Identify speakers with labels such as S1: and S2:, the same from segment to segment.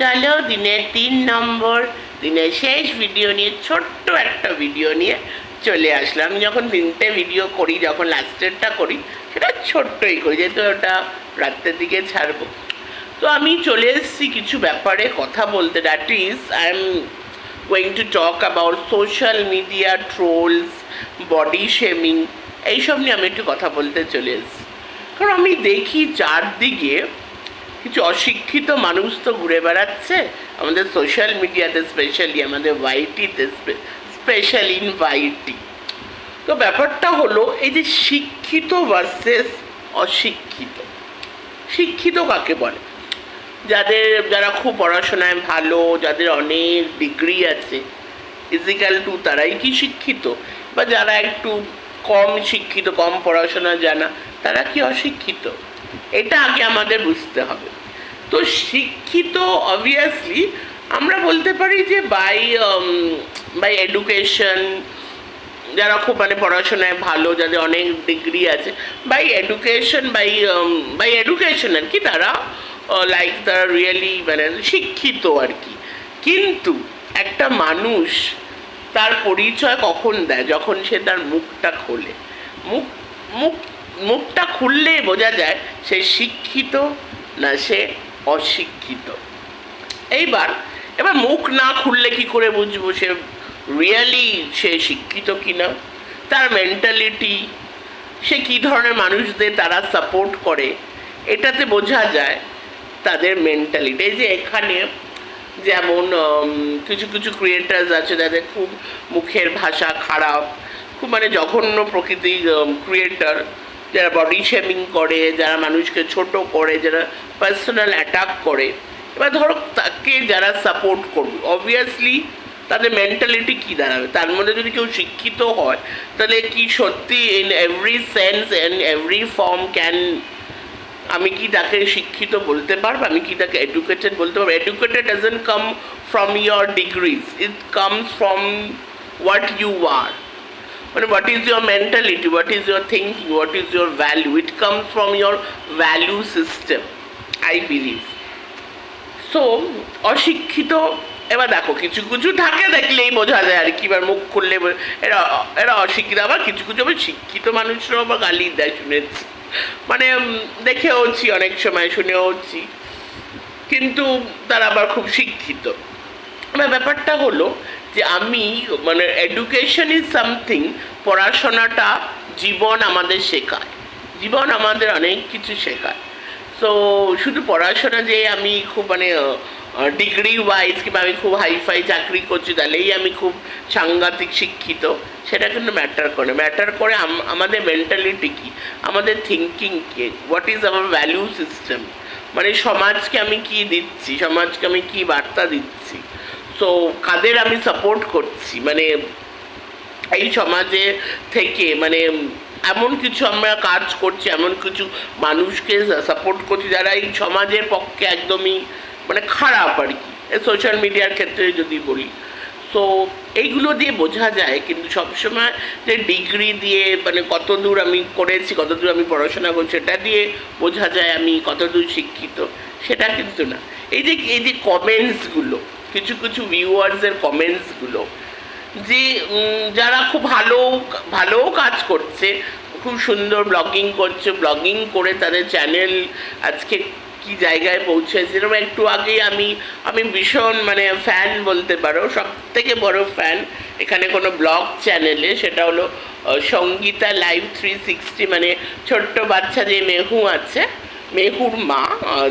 S1: চলো দিনের তিন নম্বর দিনের শেষ ভিডিও নিয়ে, ছোট্ট একটা ভিডিও নিয়ে চলে আসলাম। যখন তিনটে ভিডিও করি, যখন লাস্টেরটা করি, সেটা ছোট্টই করি, যেহেতু ওটা রাত্রের দিকে ছাড়বো। তো আমি চলে এসেছি কিছু ব্যাপারে কথা বলতে। That is I am going to talk about social media trolls body shaming এইসব নিয়ে আমি একটু কথা বলতে চলে এসেছি। কারণ আমি দেখি চারদিকে কিছু অশিক্ষিত মানুষ তো ঘুরে বেড়াচ্ছে। আমাদের সোশ্যাল মিডিয়াতে স্পেশালি আমাদের ওয়াইটিতে স্পেশাল ইন ওয়াইটি তো ব্যাপারটা হলো, এই যে শিক্ষিত ভার্সেস অশিক্ষিত। শিক্ষিত কাকে বলে? যাদের, যারা খুব পড়াশোনায় ভালো, যাদের অনেক ডিগ্রি আছে ফিজিক্যাল টু তারাই কি শিক্ষিত? বা যারা একটু কম শিক্ষিত, কম পড়াশোনা জানা, তারা কি অশিক্ষিত? এটা আগে আমাদের বুঝতে হবে। তো শিক্ষিত অবভিয়াসলি আমরা বলতে পারি যে বাই বাই এডুকেশন যারা খুব মানে পড়াশোনায় ভালো, যাদের অনেক ডিগ্রি আছে by education by by education আর কি তারা লাইক তারা রিয়েলি মানে শিক্ষিত আর কি। কিন্তু একটা মানুষ তার পরিচয় কখন দেয়? যখন সে তার মুখটা খোলে। মুখ মুখ মুখটা খুললে বোঝা যায় সে শিক্ষিত না সে অশিক্ষিত। এইবার, এবার মুখ না খুললে কি করে বুঝব সে রিয়েলি সে শিক্ষিত কিনা? তার মেন্টালিটি সে কী ধরনের মানুষদের তারা সাপোর্ট করে? এটাতে বোঝা যায় তাদের মেন্টালিটি এই যে এখানে যেমন কিছু কিছু ক্রিয়েটার্স আছে যাদের খুব মুখের ভাষা খারাপ, খুব মানে জঘন্য প্রকৃতির ক্রিয়েটার যারা বডি শেমিং করে, যারা মানুষকে ছোট করে, যারা পার্সোনাল অ্যাটাক করে, এবার ধরো তাকে যারা সাপোর্ট করবে অবভিয়াসলি তাদের মেন্টালিটি কী দাঁড়াবে? তার মধ্যে যদি কেউ শিক্ষিত হয়, তাহলে কি সত্যি in every sense and every form can আমি কি তাকে শিক্ষিত বলতে পারব? আমি কি তাকে এডুকেটেড বলতে পারব? Educated doesn't come from your degrees it comes from what you are মানে what is your mentality what is your thinking what is your value it comes from your value system I believe so অশিক্ষিত, এবার দেখো, কিছু কিছু থাকে দেখলেই বোঝা যায় আর কি, এবার মুখ খুললে এরা এরা অশিক্ষিত, আবার কিছু কিছু আবার শিক্ষিত মানুষরাও আবার গালি দেয়, শুনেছি। মানে দেখেওছি অনেক সময়, শুনেওছি। কিন্তু তারা আবার খুব শিক্ষিত। এবার ব্যাপারটা হলো যে আমি মানে এডুকেশন ইজ সামথিং পড়াশোনাটা জীবন আমাদের শেখায়। জীবন আমাদের অনেক কিছু শেখায়। সো শুধু পড়াশোনা যে আমি খুব মানে ডিগ্রি ওয়াইজ কিংবা আমি খুব হাইফাই চাকরি করছি, তাহলেই আমি খুব সাংঘাতিক শিক্ষিত, সেটা কিন্তু ম্যাটার করে। ম্যাটার করে আমাদের মেন্টালিটি কী? আমাদের thinking K? What is our value system মানে সমাজকে আমি কি দিচ্ছি? সমাজকে আমি কি বার্তা দিচ্ছি? সো কাদের আমি সাপোর্ট করছি? মানে এই সমাজে থেকে মানে এমন কিছু আমরা কাজ করছি, এমন কিছু মানুষকে সাপোর্ট করছি যারা এই সমাজের পক্ষে একদমই মানে খারাপ আর কি। সোশ্যাল মিডিয়ার ক্ষেত্রে যদি বলি। তো এইগুলো দিয়ে বোঝা যায়, কিন্তু সবসময় যে ডিগ্রি দিয়ে মানে কত দূর আমি করেছি, কত দূর আমি পড়াশোনা করছি, সেটা দিয়ে বোঝা যায় আমি কত দূর শিক্ষিত, সেটা কিন্তু না। এই যে এই যে কমেন্টসগুলো কিছু কিছু ভিউয়ার্সের কমেন্টসগুলো যে যারা খুব ভালো ভালো কাজ করছে, খুব সুন্দর ব্লগিং করছে ব্লগিং করে তাদের চ্যানেল আজকে কি জায়গায় পৌঁছেছে যেরকম একটু আগেই আমি আমি ভীষণ মানে ফ্যান বলতে পারো সব থেকে বড় ফ্যান এখানে কোনো ব্লগ চ্যানেলে সেটা হলো সঙ্গীতা লাইভ থ্রি সিক্সটি মানে ছোট্ট বাচ্চা যে মেহু আছে মেহুর মা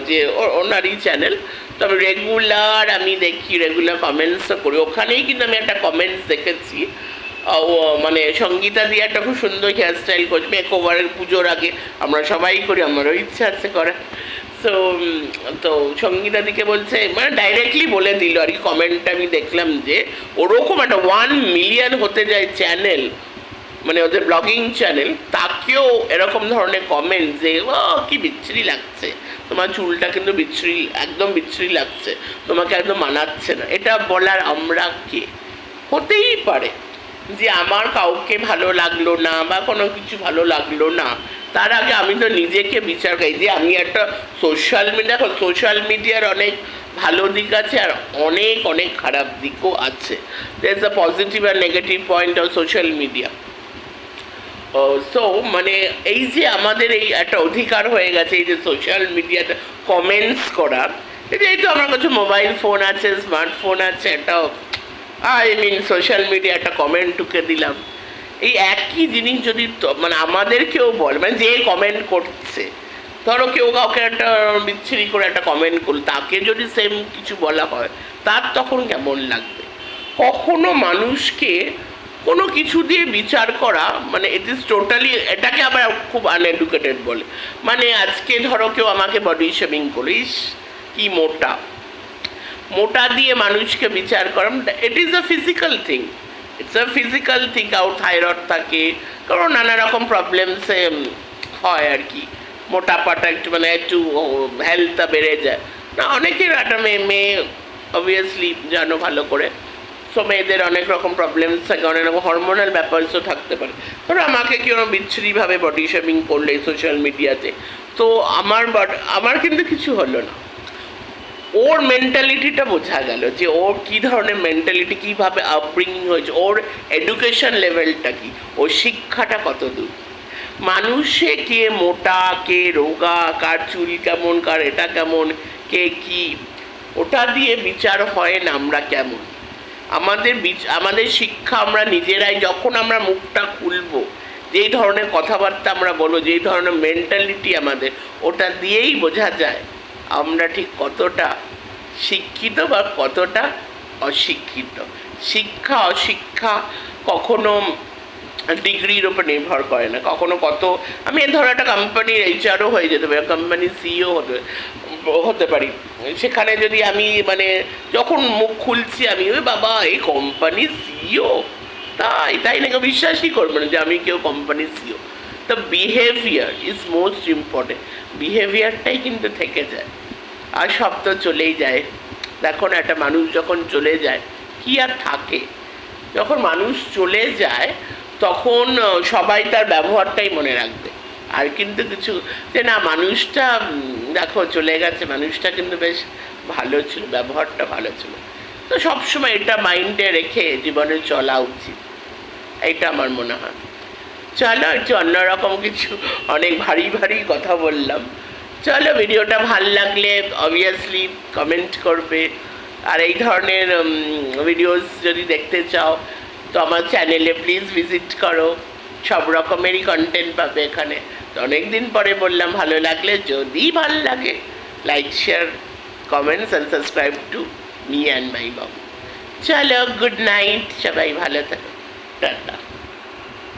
S1: যে ওনারই চ্যানেল তবে রেগুলার আমি দেখি রেগুলার কমেন্টসও করি। ওখানেই কিন্তু আমি একটা কমেন্টস দেখেছি। ও মানে সঙ্গীতা দিয়ে একটা খুব সুন্দর হেয়ারস্টাইল করছে মেক ওভারের পুজোর আগে। আমরা সবাই করি, আমারও ইচ্ছা আছে করার। সো তো সঙ্গীতা দিকে বলছে মানে ডাইরেক্টলি বলে দিল আর কি। কমেন্টটা আমি দেখলাম যে, ওরকম একটা ওয়ান মিলিয়ন হতে যায় চ্যানেল মানে ওদের ব্লগিং চ্যানেল তাকেও এরকম ধরনের কমেন্ট যে কি বিচ্ছিরি লাগছে। তোমার চুলটা কিন্তু বিচ্ছিরি, একদম বিচ্ছিরি লাগছে। তোমাকে একদম মানাচ্ছে না। এটা বলার আমরা কে? হতেই পারে যে আমার কাউকে ভালো লাগল না বা কোনো কিছু ভালো লাগল না। তার আগে আমি তো নিজেকে বিচার করি যে আমি একটা সোশ্যাল মিডিয়া সোশ্যাল মিডিয়ার অনেক ভালো দিক আছে আর অনেক অনেক খারাপ দিকও আছে। Is a positive R negative point of social media so মানে এই যে আমাদের এই একটা অধিকার হয়ে গেছে, এই যে সোশ্যাল মিডিয়াতে কমেন্টস করার এই তো আমার কাছে মোবাইল ফোন আছে স্মার্টফোন আছে, একটা আই মিন সোশ্যাল মিডিয়া একটা কমেন্ট ঢুকে দিলাম। এই একই জিনিস যদি মানে আমাদেরকেও বল মানে যে কমেন্ট করছে, ধরো কেউ কাউকে একটা বিচ্ছিরি করে একটা কমেন্ট করল, তাকে যদি সেম কিছু বলা হয়, তার তখন কেমন লাগবে? কখনো মানুষকে কোনো কিছু দিয়ে বিচার করা মানে ইট ইজ টোটালি এটাকে আবার খুব আনএডুকেটেড বলে। মানে আজকে ধরো কেউ আমাকে বডি শেভিং করিস, কি মোটা? মোটা দিয়ে মানুষকে বিচার করা it is a physical thing it's a physical thing কারোর থাইরয়েড থাকে, কারণ নানা রকম প্রবলেমসে হয় আর কি। মোটাপাটা একটু মানে একটু হেলথটা বেড়ে যায়। না, অনেকের একটা মেয়ে মেয়ে অবভিয়াসলি জানো ভালো করে। সো মেয়েদের অনেক রকম প্রবলেমস থাকে, অনেক রকম হরমোনাল ব্যাপারসও থাকতে পারে। ধরো আমাকে কেউ বিচ্ছিরিভাবে বডি শেমিং করলে সোশ্যাল মিডিয়াতে তো। আমার বড আমার কিন্তু কিছু হলো না। ওর মেন্টালিটিটা বোঝা গেল যে ওর কী ধরনের মেন্টালিটি কীভাবে আপব্রিঙ্গিং হয়েছে, ওর এডুকেশন লেভেলটা কি, ওর শিক্ষাটা কত দূর। মানুষে কে মোটা, কে রোগা, কার চুল কেমন, কার এটা কেমন, কে কি, ওটা দিয়ে বিচার হয় না আমরা কেমন। আমাদের আমাদের শিক্ষা আমরা নিজেরাই, যখন আমরা মুখটা খুলবো, যেই ধরনের কথাবার্তা আমরা বলব, যেই ধরনের মেন্টালিটি আমাদের, ওটা দিয়েই বোঝা যায় আমরা ঠিক কতটা শিক্ষিত বা কতটা অশিক্ষিত। শিক্ষা, অশিক্ষা কখনো ডিগ্রির ওপর নির্ভর করে না, কখনো কত, আমি এ ধরো একটা কোম্পানির এইচআরও হয়ে যেতে পারি কোম্পানির সিইও হতে হতে পারি। সেখানে যদি আমি মানে যখন মুখ খুলছি, আমি ওই বাবা, এই কোম্পানির সিইও তাই তাই নাকি বিশ্বাসই করবে না যে আমি কেউ কোম্পানির সিও তো বিহেভিয়ার ইজ মোস্ট ইম্পর্টেন্ট বিহেভিয়ারটাই কিন্তু থেকে যায়। আর সব তো চলেই যায়। দেখো না, একটা মানুষ যখন চলে যায়, কি আর থাকে? যখন মানুষ চলে যায়, তখন সবাই তার ব্যবহারটাই মনে রাখবে। আর কিন্তু কিছু যে না, মানুষটা দেখো চলে গেছে, মানুষটা কিন্তু বেশ ভালো ছিল, ব্যবহারটা ভালো ছিল। তো সবসময় এটা মাইন্ডে রেখে জীবনে চলা উচিত। এটা আমার মনে হয়। চলো, একটু অন্যরকম কিছু, অনেক ভারী ভারী কথা বললাম। চলো, ভিডিওটা ভালো লাগলে অবভিয়াসলি কমেন্ট করবে। আর এই ধরনের ভিডিওস যদি দেখতে চাও, তো আমার চ্যানেলে প্লিজ ভিজিট করো। সব রকমেরই কন্টেন্ট পাবে এখানে। তো অনেক দিন পরে বললাম, ভালো লাগলে যদি ভালো লাগে like share comments and subscribe to me and my বাবু চলো গুড নাইট সবাই ভালো থাকো। টাটা।